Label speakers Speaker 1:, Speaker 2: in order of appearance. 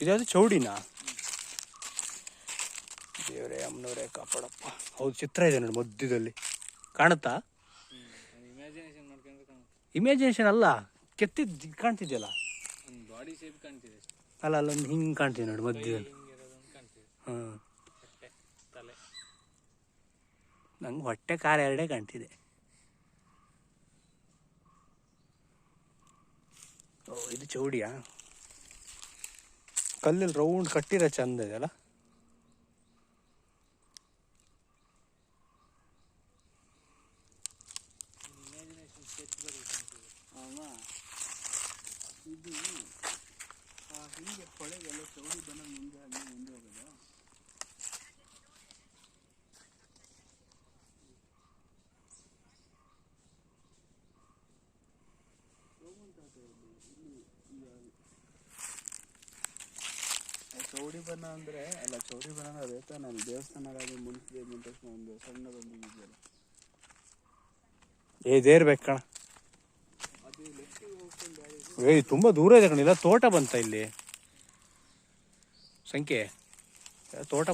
Speaker 1: ಇದ್ಯಾವುದು ಚೌಡಿನಾ? ದೇವರೇ, ಅಮ್ಮನವರೇ, ಕಾಪಾಡಪ್ಪ. ಹೌದು, ಚಿತ್ರ ಇದೆ ನೋಡಿ ಮಧ್ಯದಲ್ಲಿ. ಕಾಣುತ್ತಾ?
Speaker 2: ಇಮ್ಯಾಜಿನೇಷನ್
Speaker 1: ಅಲ್ಲ ಕೆತ್ತಿದ್ದು ಕಾಣ್ತಿದ್ಯಲ್ಲ?
Speaker 2: ಒಂದು ಕಾಣ್ತಿದೆ
Speaker 1: ಅಲ್ಲ ಅಲ್ಲೊಂದು ಹಿಂಗೆ ಕಾಣ್ತಿದೆ ನೋಡಿ ಮಧ್ಯದಲ್ಲಿ. ಹಾಂ. ನಂಗೆ ಹೊಟ್ಟೆ ಕಾರ್ ಎರಡೇ ಕಾಣ್ತಿದೆ. ಇದು ಚೌಡಿಯಾ? ಕಲ್ಲಲ್ಲಿ ರೌಂಡ್ ಕಟ್ಟಿರೋ ಚಂದ ಇದೆಯಲ್ಲ?
Speaker 3: ಇದು ಆ ಹಿಂಗೆ ಹೊಳೆಗೆಲ್ಲ ಚೌಡಿ ಬನ ಮುಂದೆ ಹಂಗೆ ಮುಂದೆ ಹೋಗೋದು ಆ ಚೌಡಿ ಬನ ಅಂದ್ರೆ, ಅಲ್ಲ, ಚೌಡಿ ಬನ ಅದೇ ನಾನು ದೇವಸ್ಥಾನಗಾಗಿ ಮುನ್ಸಿದೆ ಬಂದ ತಕ್ಷಣ ಒಂದು ಸಣ್ಣದೊಂದು ಇದೆಯಲ್ಲ.
Speaker 1: ಏ ದೇರ್ಬೇಕು ಕಣ. ಏಯ್ ತುಂಬ ದೂರ ಇದೆ ಕಣ. ಇಲ್ಲ, ತೋಟ ಬಂತ ಇಲ್ಲಿ? ಸಂಖ್ಯೆ? ತೋಟ